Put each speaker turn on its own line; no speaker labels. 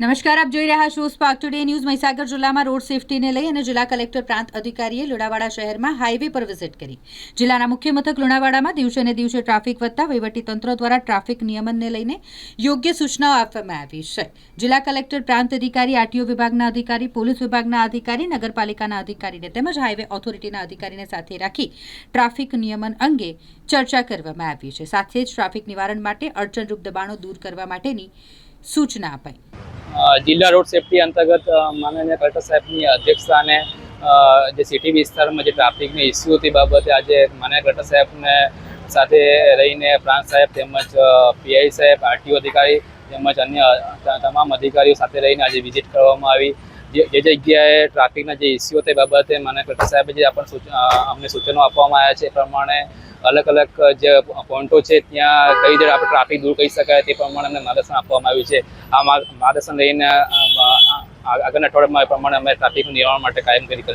નમસ્કાર, આપ જોઈ રહ્યા છો સ્પાર્ક ટુડે ન્યૂઝ મહીસાગર જિલ્લામાં રોડ સેફટીને લઈ અને જિલ્લા કલેક્ટર પ્રાંત અધિકારીએ લુણાવાડા શહેરમાં હાઈવે પર વિઝિટ કરી. જિલ્લાના મુખ્ય મથક લુણાવાડામાં દિવસે ને દિવસે ટ્રાફિક વધતા વહીવટીતંત્ર દ્વારા ટ્રાફિક નિયમનને લઈને યોગ્ય સૂચનાઓ આપવામાં આવી છે. જિલ્લા કલેક્ટર પ્રાંત અધિકારી, આરટીઓ વિભાગના અધિકારી, પોલીસ વિભાગના અધિકારી, નગરપાલિકાના અધિકારીને તેમજ હાઈવે ઓથોરિટીના અધિકારીને સાથે રાખી ટ્રાફિક નિયમન અંગે ચર્ચા કરવામાં આવી છે. સાથે જ ટ્રાફિક નિવારણ માટે અડચણરૂપ દબાણો દૂર કરવા માટેની સૂચના અપાઈ.
જિલ્લા રોડ સેફટી અંતર્ગત માનનીય કલેક્ટર સાહેબની અધ્યક્ષતાને જે સિટી વિસ્તારમાં જે ટ્રાફિકની ઇસ્યુ હતી બાબતે આજે માનનીય કલેક્ટર સાહેબને સાથે રહીને પ્રાંત સાહેબ તેમજ પીઆઈ સાહેબ, આરટીઓ અધિકારી તેમજ અન્ય તમામ અધિકારીઓ સાથે રહીને આજે વિઝિટ કરવામાં આવી. જે જગ્યાએ ટ્રાફિકના જે ઇસ્યુઓ તે બાબતે મને કલેક્ટર સાહેબે જે આપણને અમને સૂચનો આપવામાં આવ્યા છે એ પ્રમાણે અલગ અલગ જે પોઈન્ટો છે ત્યાં કઈ રીતે આપણે ટ્રાફિક દૂર કરી શકાય તે પ્રમાણે અમને માર્ગદર્શન આપવામાં આવ્યું છે. આ માર્ગ- માર્ગદર્શન લઈને આગળના અઠવાડિયામાં એ પ્રમાણે અમે ટ્રાફિકનું નિવારણ માટે કાયમ કરી